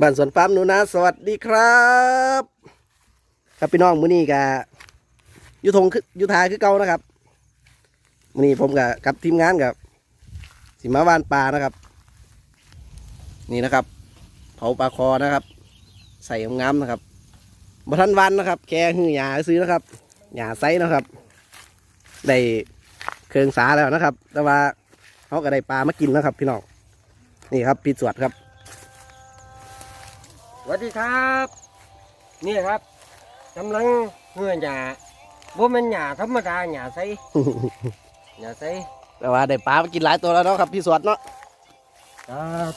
บ้านสวนฟาร์มหนูนะ สวัสดีครับ ครับพี่น้องมื้อนี้กะยุทงคือยุทาคือเก่านะครับมื้อนี้ผมกับกับทีมงานกับสิมาวานปลานะครับ นี่นะครับ เผาปลาคอนะครับ ใส่งามนะครับบัทันวันนะครับแค่หือหยาซื้อนะครับหยาไซนะครับได้เครื่องสาแล้วนะครับ แต่ว่าเขาก็ได้ปลามากินนะครับ พี่น้องนี่ครับพี่สวดครับ สวัสดีครับ นี่ครับกำลังเหื่อหยาบ่แม่นหยาธรรมดาหยาใสหยาใสแต่ว่าได้ปลามากินหลายตัวแล้วเนาะครับพี่สวดเนาะครับ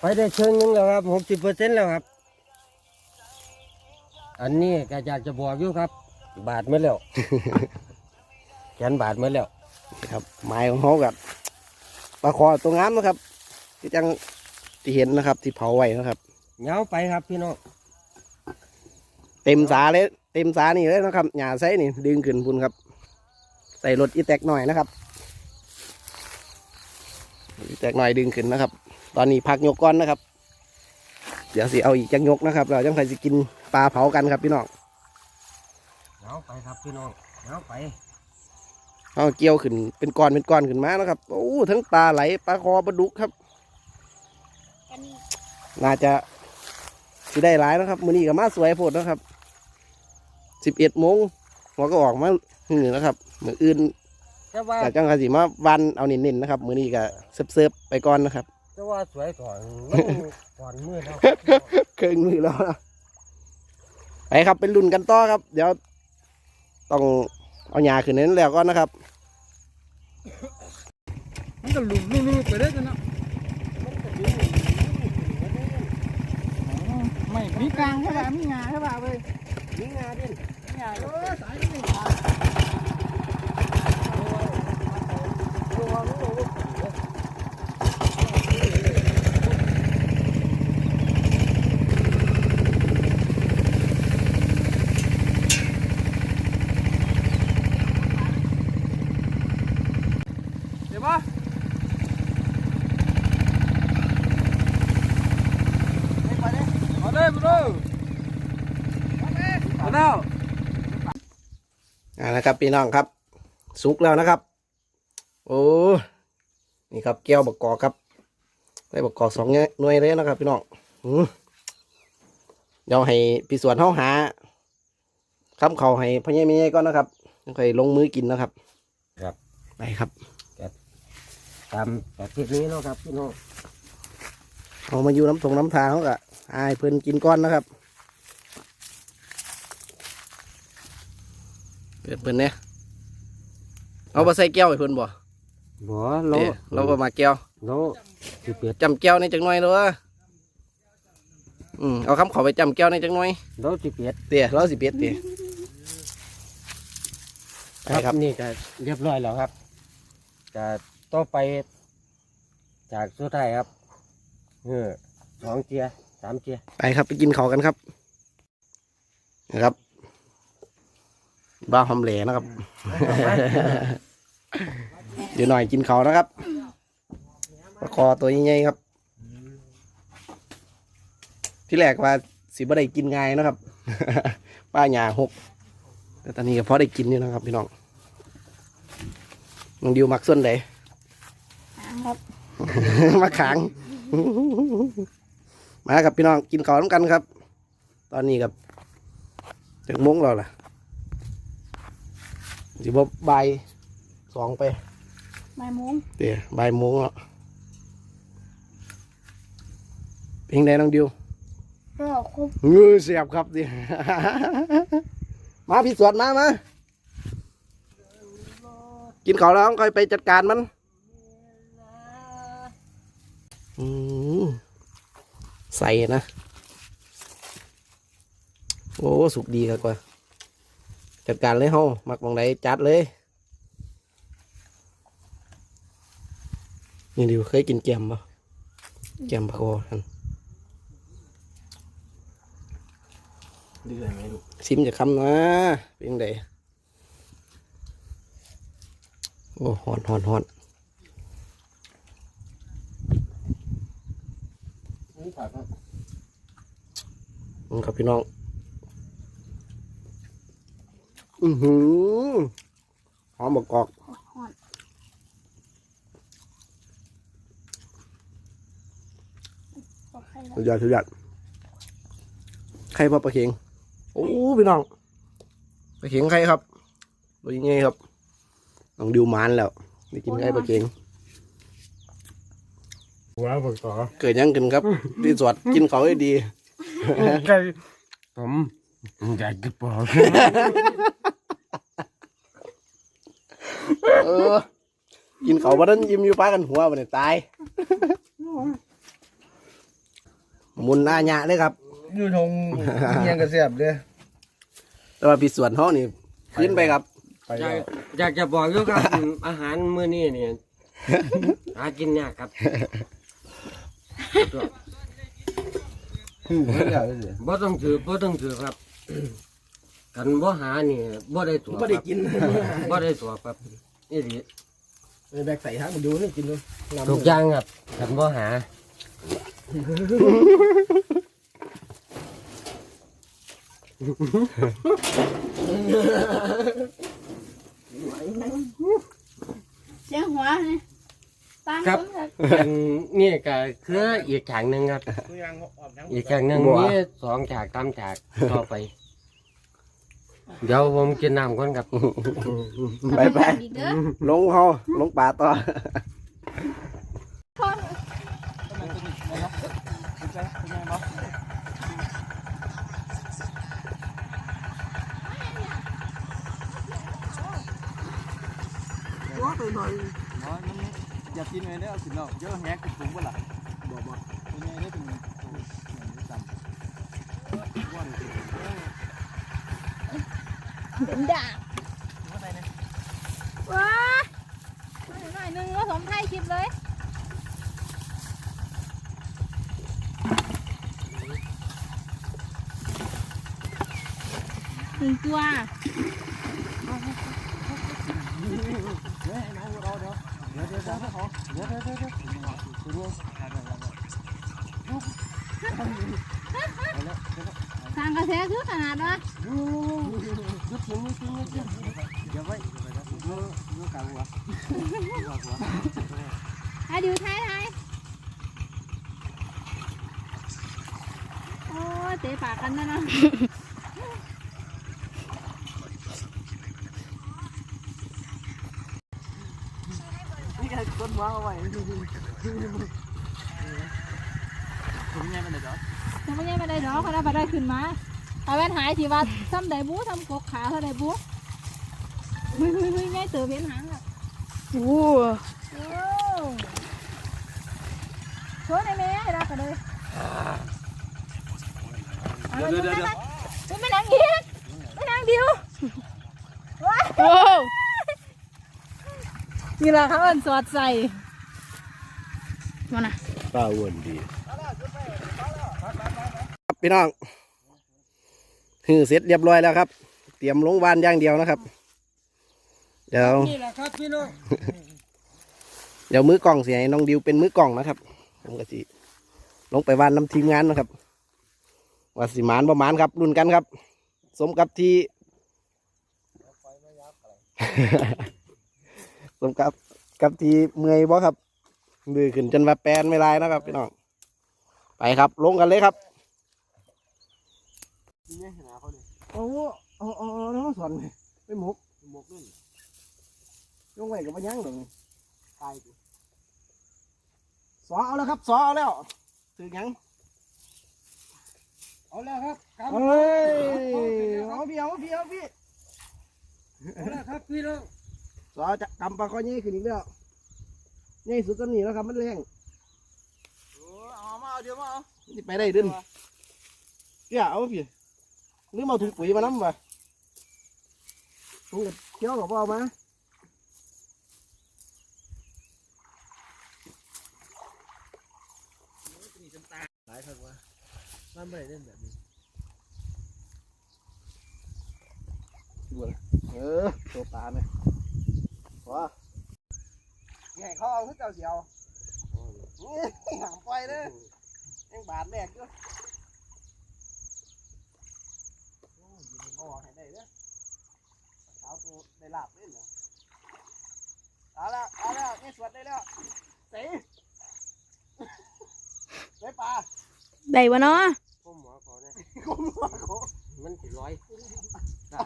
ไปได้เชิงหนึงแล้วครับหกสิบเปอร์เซ็นต์แล้วครับ อันนี้ก็อยากจะบอกอยู่ครับ บาทไม่แล้ว แขนบาทไม่แล้ว ครับไม้ของเขากับปลาคอตัวงามนะครับที่จังที่เห็นนะครับ ที่เผาไว้นะครับ เหงาไปครับพี่น้องเต็มสาเลยเต็มสานี่เลยนะครับหยาไซนี่ดึงขึ้นพุ่นครับ ใส่รถอีแตกหน่อยนะครับอีแตกหน่อยดึงขึ้นนะครับ ตอนนี้พักยกก้อนนะครับ เดี๋ยวสิเอาอีกจังยกนะครับ เราจังใครสิกินปลาเผากันครับพี่น้องเหงาไปครับพี่น้องเหงาไปเอาเกี่ยวขึ้นเป็นก้อนเป็นก้อนขึ้นมานะครับโอ้ทั้งปลาไหลปลาคอปลาดุกครับน่าจะ สิได้หลายนะครับมื้อนี้ก็มาสวยโพดนะครับสิบเอ็ดโมงหัวก็ออกมาหือนะครับมืออื่นแต่ว่าแต่จังกะสิมาวันเอาเน้นๆนะครับ มื้อนี้ก็เซิฟๆไปก่อนนะครับแต่ว่าสวยก่อนมันก่อนมือแล้วครับพี่น้องเครื่องมือแล้วนะไปครับเป็นรุ่นกันต่อครับ เดี๋ยวต้องเอาหญ้าขึ้นนั้นแล้วก่อนนะครับ มันก็หลุมนู่นๆไปได้จ้ะเนาะ ไม่มีกลางใช่ป่ะมีงาใช่ป่ะเว้ยนี่งาดิมีงาเออสายนี่มีงาเดี๋ยวปะเอาเลยมาดูเอาแล้ว อ่า นะครับพี่น้องครับ สุกแล้วนะครับ โอ้นี่ครับแก้วบกกอกครับได้บกกอกสองหน่วยเลยนะครับ พี่น้องอืมเดี๋ยวให้พี่สวนเขาหาคำเขาให้พ่อใหญ่แม่ใหญ่ก่อนนะครับแล้วค่อยลงมือกินนะครับ ครับไปครับตามแบบที่นี้เนาะครับพี่น้องเอามาอยู่น้ำทงน้ำทางเขากะอายเพิ่นกินก้อนนะครับ เปิดเพิ่นเนี่ยเอาไปใส่แก้วให้เพิ่นบ่บ่เราเด้เราก็มาแก้วเราสิเปียดจำแก้วในจังหน่อยเด้ออืมเอาคำขอไปจำแก้วในจังหน่อยเราสิเปียดเตี๋ยเราสิเปียดเตี๋ยไปครับ นี่ก็เรียบร้อยแล้วครับจะต่อไป จากสุดท้ายครับเออสองเจียสามเจีย ไปครับไปกินข้าวกันครับนะครับ บ้าหอมเหลนะครับ เดี๋ยวหน่อยกินข้าวนะครับปลาคอตัวใหญ่ๆครับ ที่แรกว่าสิบ่ได้กินง่ายนะครับ ป้าหยาหก แต่ตอนนี้ก็พอได้กินอยู่นะครับ พี่น้องน้องดิวมักส่วนไหนครับมาขัง มาครับพี่น้องกินข้าวน้ำกันครับ ตอนนี้กับถึงโมงแล้วล่ะ สิบบ่ายสองไปบ่ายโมงเดี๋ยวบ่ายโมงแล้วเพลงใดน้องดิวก็ครบงือเสียบครับดิ มาพี่สวดมามากินข้าวแล้วค่อยไปจัดการมันอืมใส่นะ โอ้ สุกดีครับกว่า จัดการเลยเฮามักมองไหนจัดเลย นี่ดิวเคยกินแกมปะแกมปลาโคทันเดือนไหมลูกซิมจะคำนะเป็นไงโอ้หอนหอนหอนนี่ผักครับนี่ครับพี่น้อง อือหือหอมบกกอกห่อนโอเคแล้วสุดยอดสุดยอดใครพอปลาเข็งโอ้พี่น้องปลาเข็งใครครับตัวยังไงครับน้องดิวหมานแล้วได้กินไข่ปลาเข็งหัวบกต่อเกิดยังกันครับรีสอร์ทกินเขาให้ดีไก่ผมอยากจะบอก เออ กินเขาวันนั้นยิ้มอยู่ป้ากันหัววันนี้ตายหมุนหน้าหยะเลยครับ อยู่ทงเงียงกระเสียบเลยแต่ว่าพี่ส่วนห้องนี่ขึ้นไปครับไปอยาแล้กวอยากจะบอกอยู่ครับ อาหารมื้อนี้เนี่ยหากินยากครับหูไม่ได้เลยบ่ต้องถือบ่ต้องถือครับ กันบ่หานี่บ่ได้ตัวไม่ได้กินครับบ่ได้ตัวครับ นี่ดิแบกใส่ฮะมันดูนี่กินดูทุกอย่างครับกันบ่หา เสียงหัวนี่ตั้งครับครับอันนี่ก็คืออีกฉากหนึ่งครับ อีกฉากหนึ่งมีสองฉากตามฉากต่อไป เดี๋ยวผมกินน้ำก่อนครับ ไปไปอีกเด้อลงเขาลงป่าต่อคนอย่ากินเลยเนี่ยเอาสินเราเยอะแฮกกระถุงบ่ล่ะบ่บ่เป็นไงได้เป็นจำเป็นดาบว้าหน่อยหนึงผสมไทยคลิปเลยหนึ่งตัวเดี๋ยวให้น้องเราเดี๋ยวเดี๋ยวเดี๋ยวเดี๋ยวขอเดี๋ยวเดี๋ยวเดี๋ยว เดี๋ยวตัวรวมสร้างกระแสคือขนาดวะยุดถึงยุดถึงยุดถึงเดี๋ ยวไว้เดี๋ยวเดี๋ยวเดี๋ยวเดี๋ยวกลางหัวหัวหัวไอ้ดิวไทยไทยโอ้ยเตะปากกันนะเนาะนี่ไงต้นหัวเอาไว้ถึงไงมันเดี๋ยวจะไม่ใช่มาได้ดอกเขาได้มาได้ขึ้นมาเอาแว่นหายทีว่าซ้ำไดบูซ้ำกกขาเท่าไดบูเฮ้ยเฮ้ยเฮ้ยง่ายเติมเห็นหางอะโอ้โหโชว์ในแม่รักกันเลยเดี๋ยวเดี๋ยวเดี๋ยวไม่นางอีกไม่นางเดียวว้าวนี่แหละเขาเอินสอดใส่มานะป้าอ้วนดีครับ พี่น้องฮือเสร็จเรียบร้อยแล้วครับ เตรียมลงวานอย่างเดียวนะครับ เดี๋ยวนี่แหละครับพี่น้องเดี๋ยวมือกล่องเสียให้น้องดิวเป็นมือกล่องนะครับผมก็สิลงไปวานนำทีมงานนะครับว่าสิหมานประมาณครับรุ่นกันครับ สมกับที่สมกับกับที่เมื่อยบ่ครับมือขึ้นจนว่าแปลนไม่ลายนะครับพี่น้องไปครับ ลงกันเลยครับ โอ้โอ้โอ้น้องสอนไปหมกหมกนู่นลงไปกับมันยังหนึ่งตายกูสอเอาแล้วครับสอเอาแล้วถึงยังเอาแล้วครับครับเฮ้ยเอาพี่เอาพี่เอาพี่เอาแล้วครับพี่น้องสอจะกำปลาข้อนี้ขึ้นอีกแล้วนี่สุดต้นนี้แล้วครับมันแรงเอามาเอาเดี๋ยวมาเอาไปได้ดินเกี่ยเอาพี่ นึกมาถุงปุ๋ยมาน้ำวะถุงกับเคี้ยวกับเอามาหลายครั้งว่าน้ำไม่ได้เล่นแบบนี้เออตัวปลาไหมว้าใหญ่เขาเอาขึ้นเจ้าเสียวนี่หามปล่อยเลยยังบาดแรกด้วย ลาบเล่นเหรอเอาละเอาละนี่สวดได้แล้วเต๋เฮ้ยปลาได้บ่เนาะก้มหัวเขาเนี่ยก้มหัวเขามันสิร้อยได้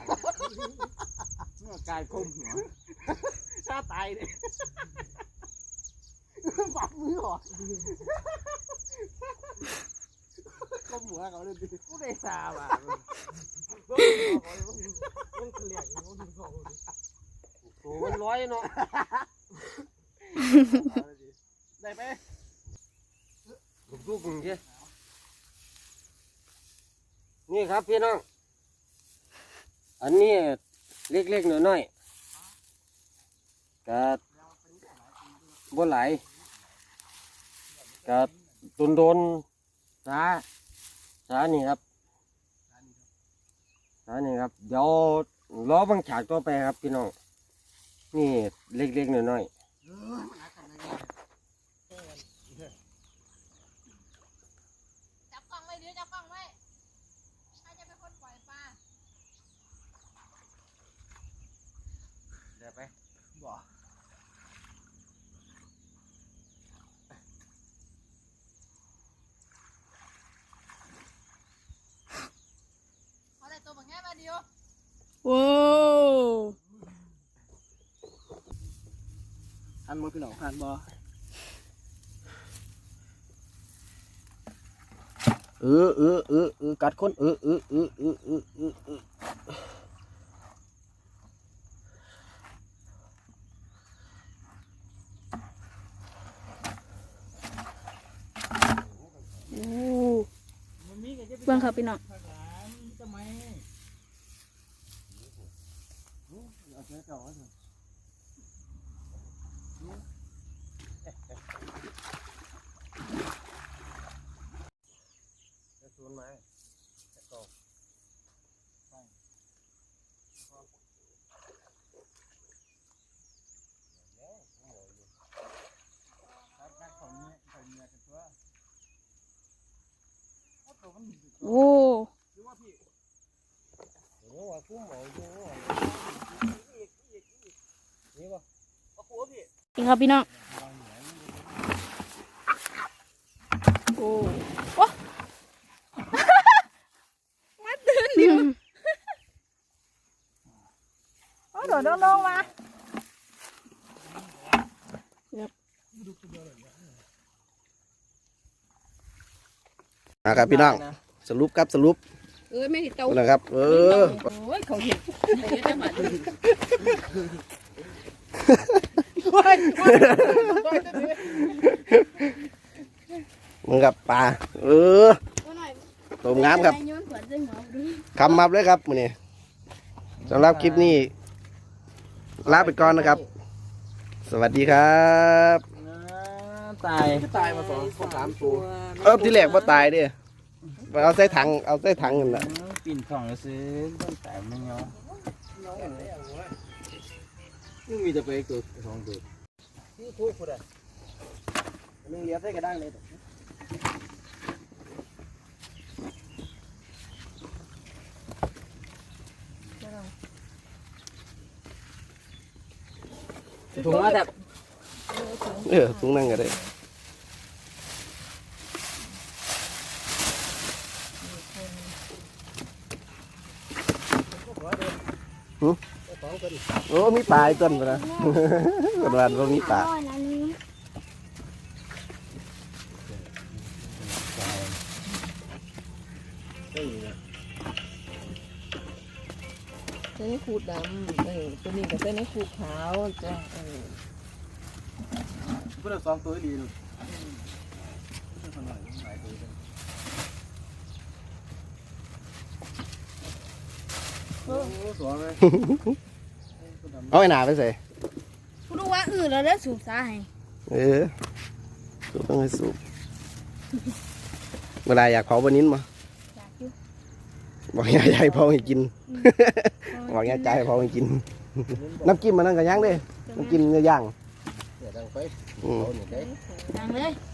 เมื่อกายคมหัวชาตายเลยฝักมือหรอก้มหัวเขาเลยดิผู้ใดซาว่ะ มันเกลียดมันเขาโอ้มันร้อยเนาะ ได้ไหมลูกๆอย่างเงี้ยนี่ครับพี่น้อง อันนี้เล็กๆน้อยๆกะบ่หลายกะโดนสาสานี่ครับ อันี่ครับ เดี๋ยวล้อบางฉากต่อไปครับพี่น้อง นี่เล็กๆน้อยๆ จับกล้องไว้เดี๋ยวจับกล้องไว้ใครจะเป็นคนปล่อยปลา เดี๋ยวไป บ่ เอาได้ตัวแบบแง่มาเดียว หันมือพี่น้องหันบ่เออเออเออเออกัดคนเออเออเออเออเออเออเออโอ้มันมีกันจะเบิ่งครับพี่น้องภาษาทำไมเอาเสื้อเก่าเอาเถอะชวนมาจะตก ครับนักของเนี่ยของเนี่ยกันตัว โอ้ตัวมันโอ้หรือว่าพี่โอ้ว่าคุ้มหมออยู่นี่วะเอาหัวพี่นี่ครับพี่น้อง โอ้โอ้มาตื่นดียวโอ้โดดลงมา อะครับพี่น้องสรุปครับสรุปเอ้ยไม่เห็นเตานะครับ เออโอ้ยเขาเห็นเขาเห็นได้หมดมึงกับปลาเออต้มงามครับโยนขวดใส่หมอดูคำมับเลยครับมื้อนี้สำหรับคลิปนี้ลาไปก่อนนะครับ สวัสดีครับ ตายตายมาสองสามตัวเออที่แรกว่าตายเด้เอาใส่ถังเอาใส่ถังนั่นแหละปิ่นของซื้อต้นแต่ไม่ยอมมีแต่ไปเกิดสองตัวทุกคนอะนึงเลียใส่กระด้างเลยถุงมาแบบเออถุงนั่งก็ได้ โอ้ มีปลาอีกต้นปะนะวันวันก็มีปลาเส้นขูดดำเออตัวนี้กับเส้นขูดขาวจ้ะเออเพื่อนสองตัวดีลูก สวยไหม เอาไอ้หนาไปใส่คุณรู้ว่าอื่นเราได้สูบสาให้เออสูบต้องให้สูบเวลาอยากเผาบนนิ้นมาอยากอยู่บอกยายยายเผาให้กินบอกยายใจายเผาให้กิน น้ำจิ้มมันนั่นก็ย่างเด้น้ำจิ้มเนื้อย่างเดี๋ยวดังไปอืมเอาหนึ่งได้ดังเลยอ